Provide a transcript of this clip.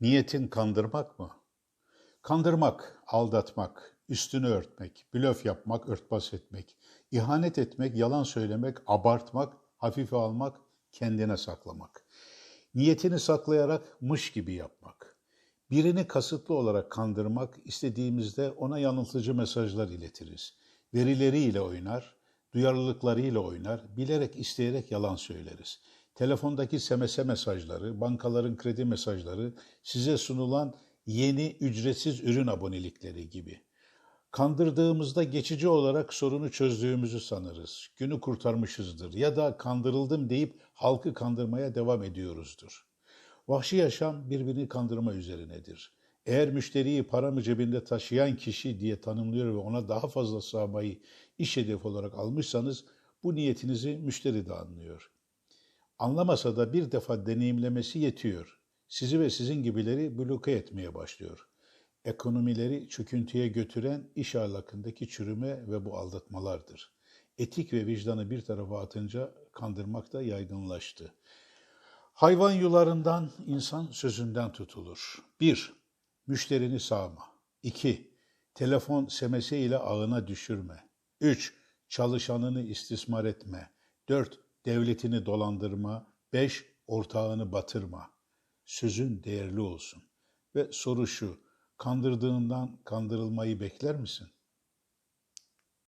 Niyetin kandırmak mı? Kandırmak, aldatmak, üstünü örtmek, blöf yapmak, örtbas etmek, ihanet etmek, yalan söylemek, abartmak, hafife almak, kendine saklamak. Niyetini saklayarak mış gibi yapmak. Birini kasıtlı olarak kandırmak, istediğimizde ona yanıltıcı mesajlar iletiriz. Verileriyle oynar, duyarlılıklarıyla oynar, bilerek isteyerek yalan söyleriz. Telefondaki SMS mesajları, bankaların kredi mesajları, size sunulan yeni ücretsiz ürün abonelikleri gibi. Kandırdığımızda geçici olarak sorunu çözdüğümüzü sanırız. Günü kurtarmışızdır ya da kandırıldım deyip halkı kandırmaya devam ediyoruzdur. Vahşi yaşam birbirini kandırma üzerinedir. Eğer müşteriyi paramı cebinde taşıyan kişi diye tanımlıyor ve ona daha fazla sağmayı iş hedefi olarak almışsanız bu niyetinizi müşteri de anlıyor. Anlamasa da bir defa deneyimlemesi yetiyor. Sizi ve sizin gibileri bloke etmeye başlıyor. Ekonomileri çöküntüye götüren iş ahlakındaki çürüme ve bu aldatmalardır. Etik ve vicdanı bir tarafa atınca kandırmak da yaygınlaştı. Hayvan yularından insan sözünden tutulur. 1. Müşterini sağma. 2. Telefon semese ile ağına düşürme. 3. Çalışanını istismar etme. 4. Devletini dolandırma. 5. Ortağını batırma. Sözün değerli olsun. Ve soru şu, kandırdığından kandırılmayı bekler misin?